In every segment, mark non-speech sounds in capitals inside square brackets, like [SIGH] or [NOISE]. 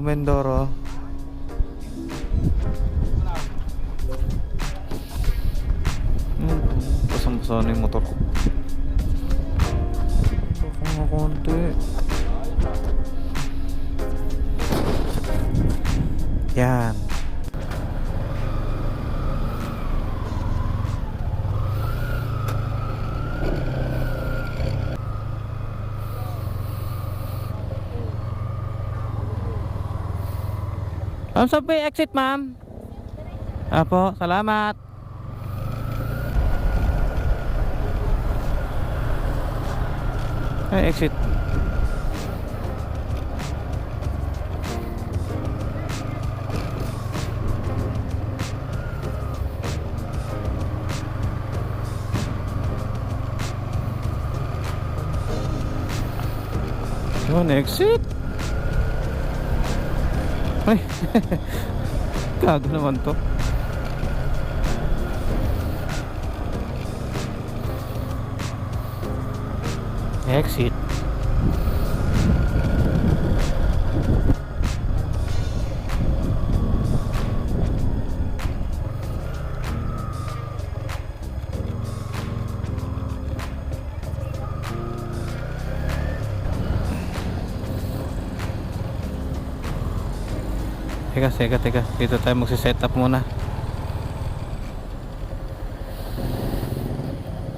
Hello, Mendoro. Hmm, basang-basa na yung motor ko. Baka nga konti. Yan. Po yung exit, ma'am? Apo, salamat. Ay, exit. Yun, exit. Ay, [LAUGHS] gago naman to. Exit. Teka, teka, teka. Dito tayo magsiset up muna.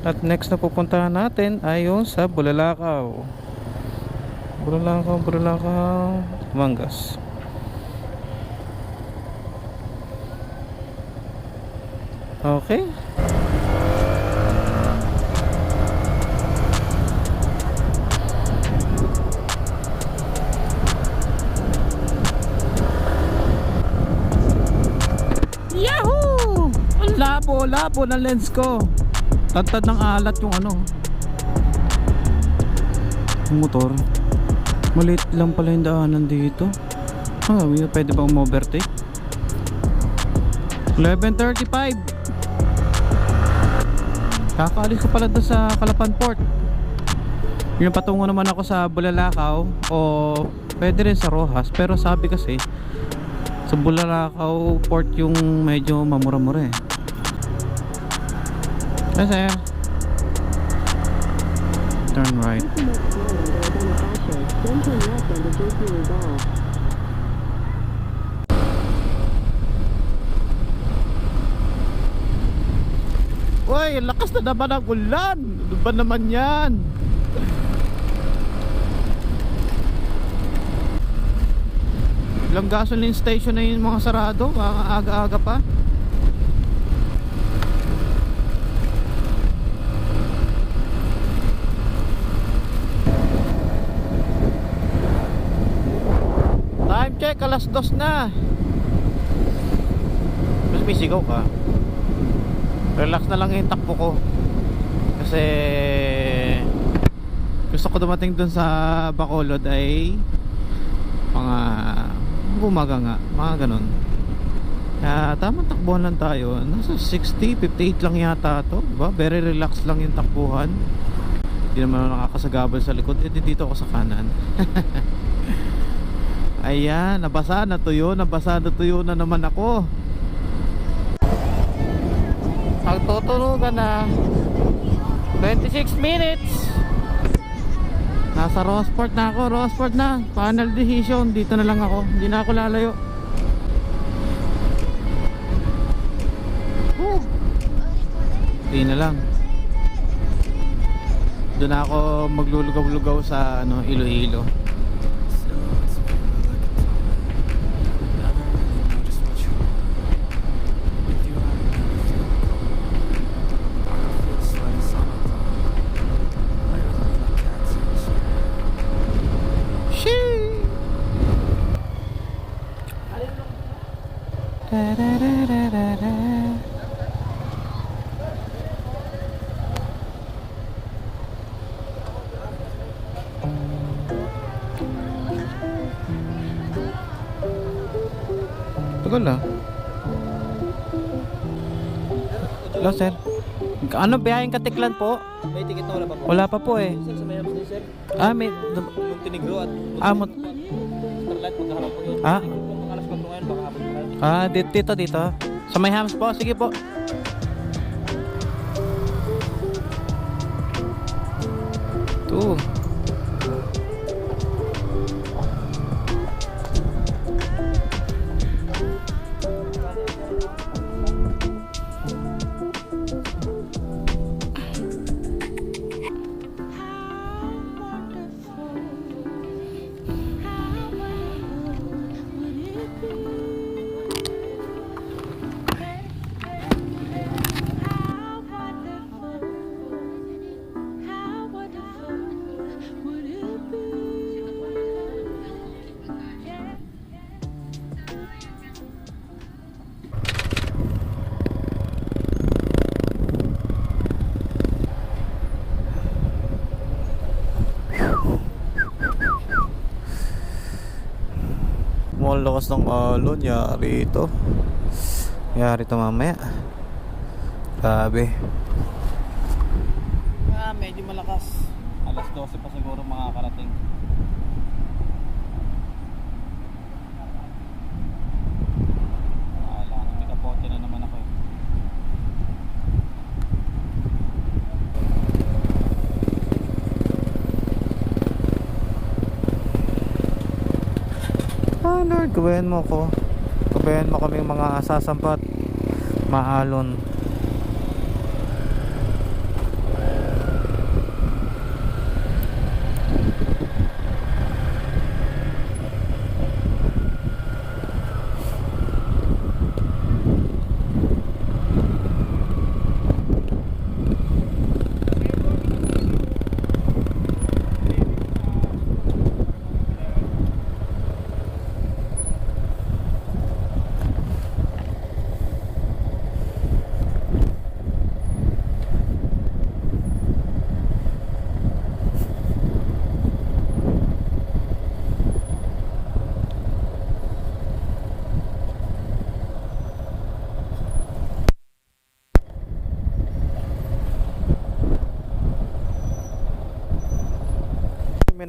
At next na pupuntahan natin ay yung sa Bulalakaw. Bulalakaw, Bulalakaw, Mangas. Okay. Ang labo, ng lens ko. Tantad ng alat yung ano. Yung motor. Maliit lang pala yung daanan dito. Ah, pwede bang overtake? 11.35 Kakaalis ko pala doon sa Calapan Port Yung patungo naman ako sa Bulalakaw O pwede rin sa Rojas Pero sabi kasi Sa Bulalakaw Port yung medyo mamura-mura eh Yes sir Turn right. Uy, lakas na naman ang ulan. Ano ba naman yan? Ilang gasoline station na yung mga sarado, mga aga-aga pa. Time check, alas dos na. Mas may sigaw ka. Relax na lang yung takbo ko. Kasi gusto ko dumating dun sa Bacolod ay mga bumaga nga mga ganun. Kaya tamang takbuhan lang tayo. Nasa 60, 58 lang yata to. Diba? very relax lang yung takbuhan. Hindi naman nakakasagabal sa likod. Eh dito ako sa kanan [LAUGHS] ayan nabasa natuyo nabasa natuyo na naman ako. Magtutunugan na 26 minutes. Nasa Rossport na ako Rossport na. Final decision Dito na lang ako. Hindi na ako lalayo. Whew. Hindi na lang. Doon na ako maglulugaw-lugaw sa ano, Iloilo. Shee! Tagal ah. Hello sir. Ano biyayang katiklan po? May ticket na wala pa po. Wala pa po eh. Sir, sa mayroon din sir. Ah, may... Yung tinigro at Ah, mot... Internet, maghaharap po yun. Ah, alas 4 ngayon, baka hapon pa ah dito, dito, dito. Sa may hams po, sige po. Ito. Malakas ng alon, yari ito. Yari ito mamaya. Grabe. Ah, medyo malakas. Alas 12 pa siguro makakarating. Wala, may kapote na naman ako eh. Ah, Lord, gabayan mo ko. Gabayan mo kaming mga sasampat. Maalon.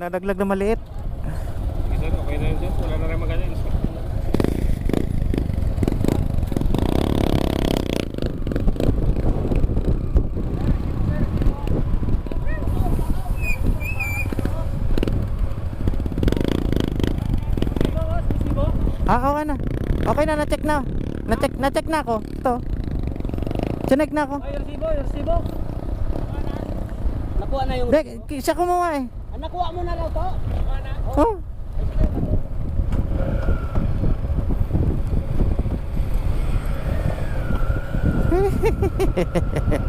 Nadaglag na maliit. Sige sir, okay na yun sir. Wala na rin magaling. Ah, okay na. Okay na, na-check na. Na-check, na-check na ako. Ito. Chinek na ako. Ay, resibo, yung resibo. Nakuha na yung... Dek, siya kumuha eh. Nakuha mo na raw to? Oh. Sige [LAUGHS]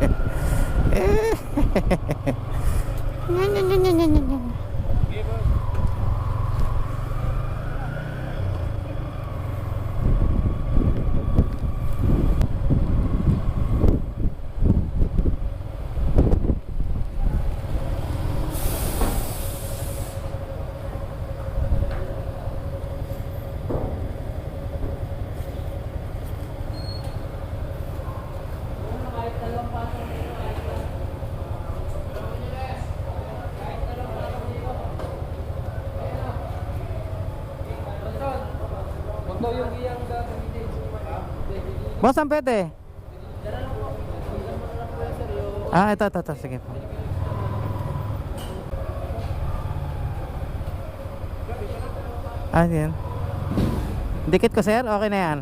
Boss, ang pwede? Ah, ito, ito, ito. Sige po. Ah, yan. Dikit ko, sir. Okay na yan.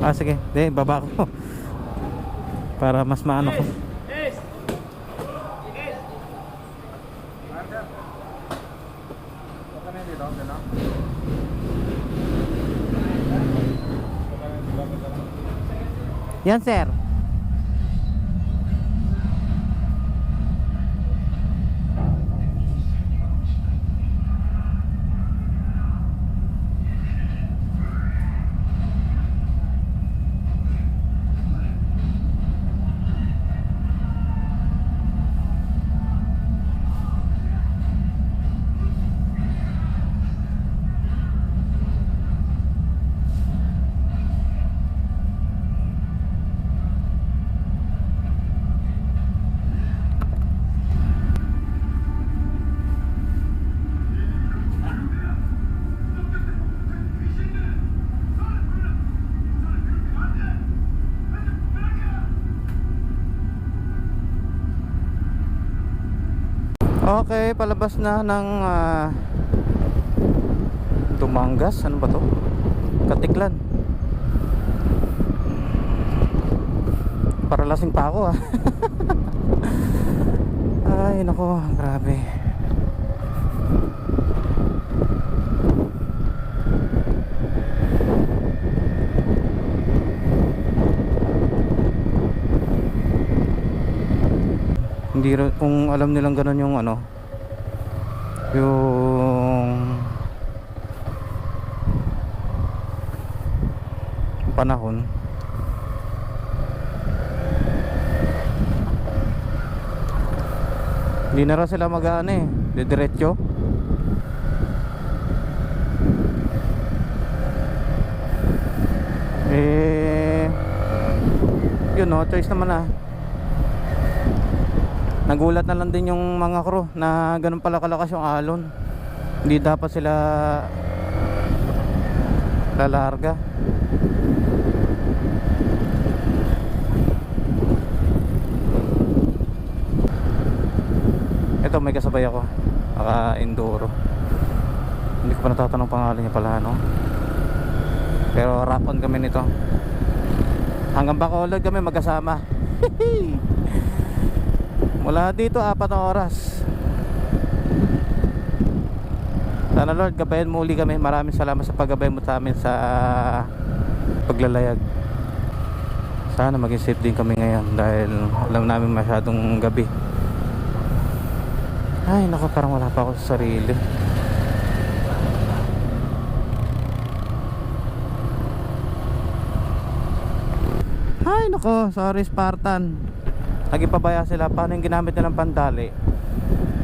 Ah, sige. Di, baba ko. [LAUGHS] Para mas maano ko. Yan, sir. Okay, palabas na ng ah, Tumangas, ano ba to? Katiklan. Para lasing pa ako ah. [LAUGHS] Ay, nako, grabe. Hindi kung alam nilang ganun yung ano yung panahon. Hindi na raw sila mag-ano eh didiretso. Eh yun no choice naman ah nagulat na lang din yung mga crew na ganun pala kalakas yung alon. Hindi dapat sila lalarga. Ito may kasabay ako. Naka enduro hindi ko pa natatanong pangalan niya pala no? Pero rock on kami nito. Hanggang Bacolod kami magkasama [LAUGHS] Mula dito, apat oras. Sana Lord, gabayan mo uli kami. Maraming salamat sa paggabay mo sa amin sa paglalayag. Sana maging safe din kami ngayon dahil alam namin masyadong gabi. Ay, naku, parang wala pa ako sa sarili. Ay, nako, sorry Spartan. Nagipabaya sila paano yung ginamit nilang pantali.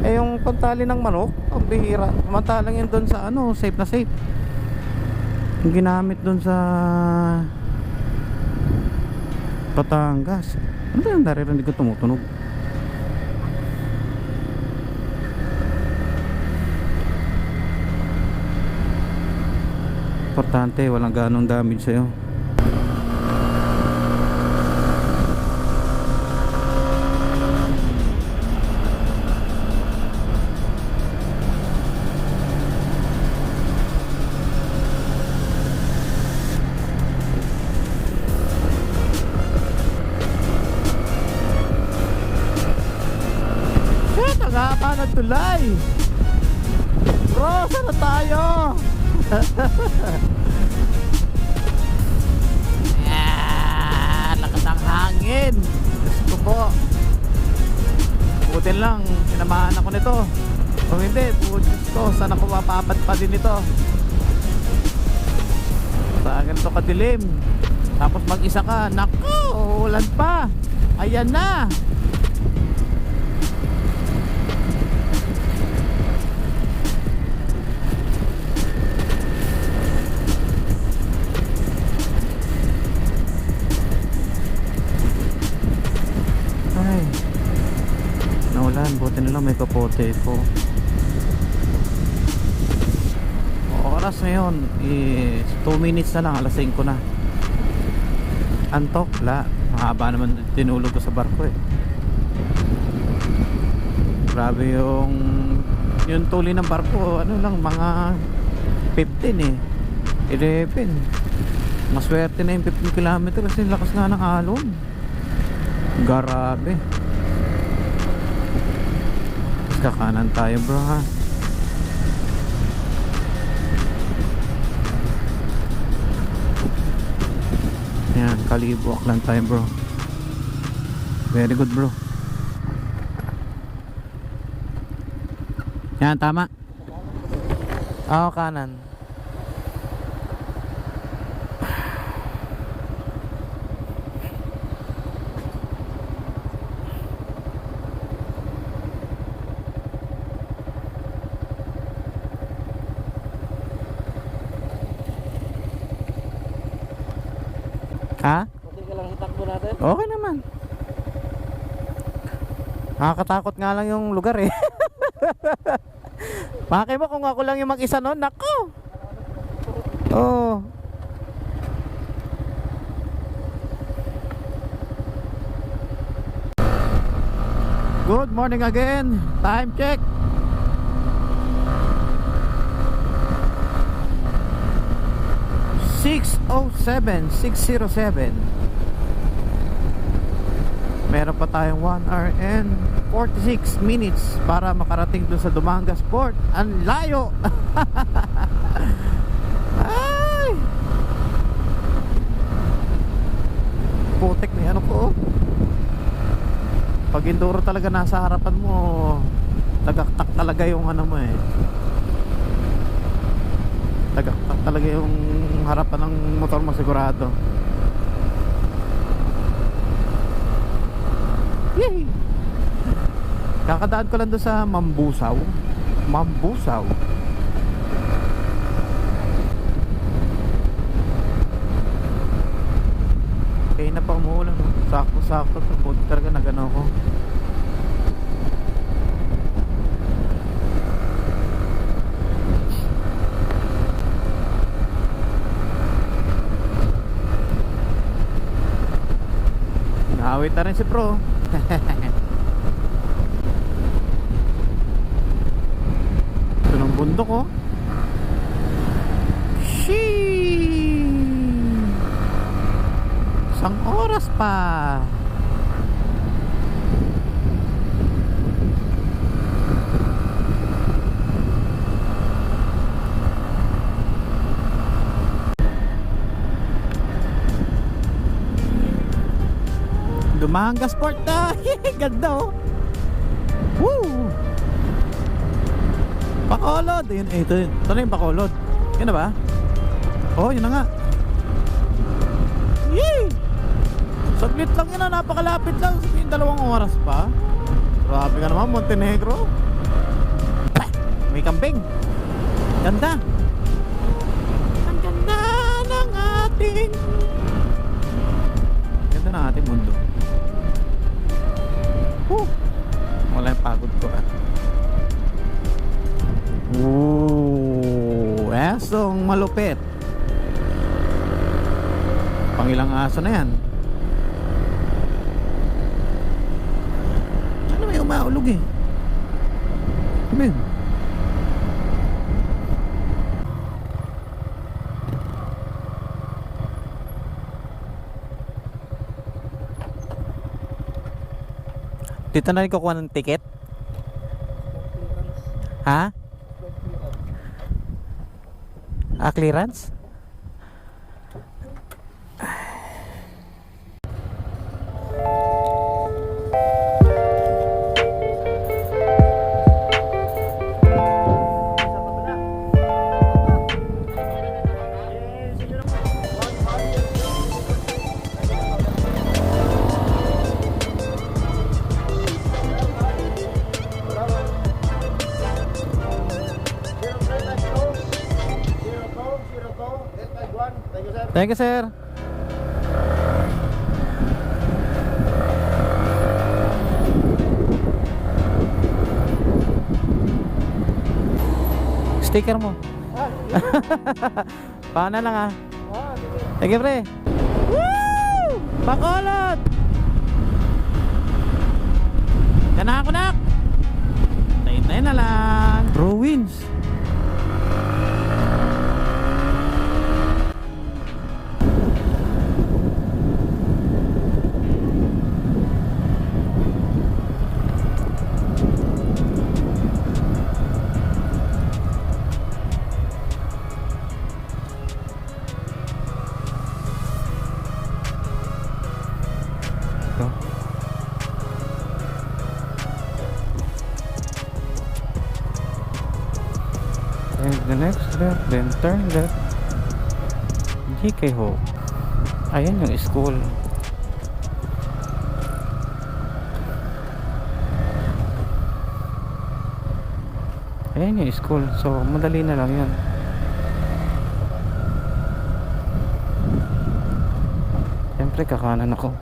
Eh yung pantali ng manok, ang bihira. Samantalang yun doon sa ano, safe na safe. Yung ginamit doon sa Batangas. Ano yung naririnig ko tumutunog? Importante, walang ganong damage sa'yo. Tulay. Bro, saan na tayo? [LAUGHS] Ah, lakas ng hangin. Diyos ko po. Buti lang, sinamahan ako nito. Kung hindi, Diyos ko, saan ako mapapat pa din ito? Sa ganito kadilim. Tapos mag-isa ka, nako, ulan pa. Ayan na. Kapote po. Oras ngayon is 2 minutes na lang, alas 5 na. Antok, la. Mahaba naman tinulog ko sa barko eh. Grabe yung yung tuloy ng barko, ano lang, mga 15 eh. 11. Maswerte na yung 15 kilometer kasi lakas nga ng alon. Grabe. Kakanan tayo bro ha. Yan, kalibok lang tayo bro. Very good bro. Yan, tama. Oo, kanan. Ha? Kasi ka lang sa takbo natin. Okay naman. Nakakatakot nga lang yung lugar eh. [LAUGHS] Bakit mo kung ako lang yung mag-isa noon? Nako! Oh. Good morning again. Time check. Six oh seven, six zero seven. Meron pa tayong 1 hour and 46 minutes para makarating doon sa Dumangas Port. Ang layo! [LAUGHS] Ay! Putek yung ano ko. oh. Pag enduro talaga nasa harapan mo, tagaktak talaga yung ano mo eh. Tagaktak talaga yung harapan ng motor mo sigurado. Yay! Kakadaan ko lang doon sa Mambusaw. Mambusaw. Kaya na pa umuulan. No? Sakto-sakto. Puti talaga na gano'n ko. Naawit na rin si Pro. [LAUGHS] Ito ng bundok oh. Sheesh! Isang oras pa. Dumahanga sport na. [LAUGHS] Ganda oh. Woo! Bacolod. Ayun, eh, ito, ito na yung Bacolod. Yan na ba? Oh, yun na nga. Yee! Saglit lang yun ah, napakalapit lang. Sabihin dalawang oras pa. Grabe ka naman, Montenegro. Ah, May kambing. Ganda. Ang ganda ng ating... Ganda ng ating mundo. Woo! Wala yung pagod ko ah. Ooh, esong malupit. Pangilang aso na yan. Ano may umaulog eh? Ano yun? Dito na rin kukuha ng ticket? Ha? Ah, clearance? Thank you, sir. Sticker mo. [LAUGHS] Paano lang ah. Sige pre. Woo! Bacolod! Yan na ako nak. Tayo-tayo na lang. Ruins. The next left, then turn left. GK Ho. Ayan yung school. Ayan yung school. So, madali na lang yun. Siyempre, kakanan ako.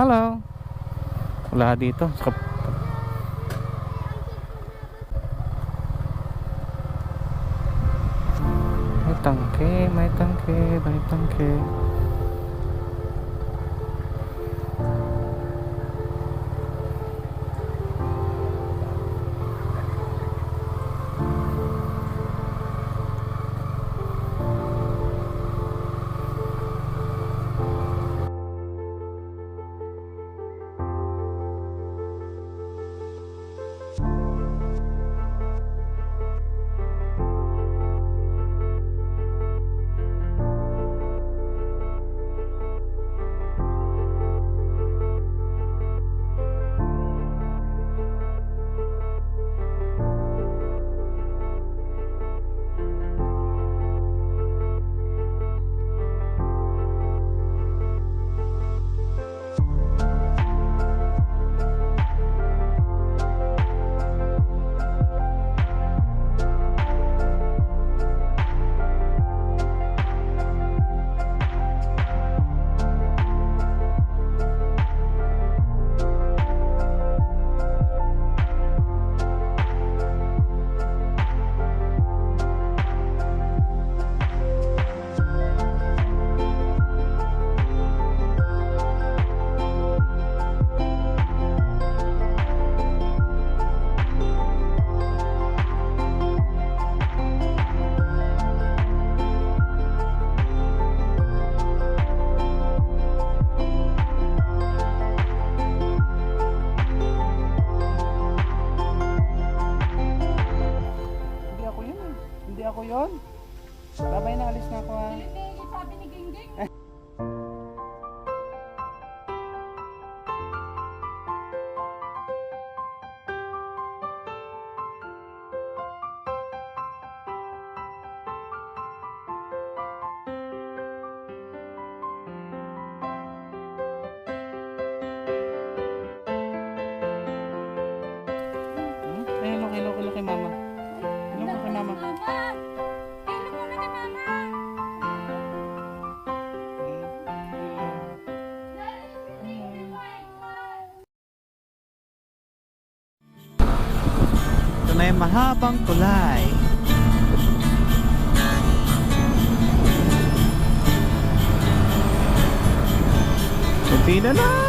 Hello. Wala dito. Sa May tangke, may tangke. may tangke. mahabang tulay. Kunti na lang!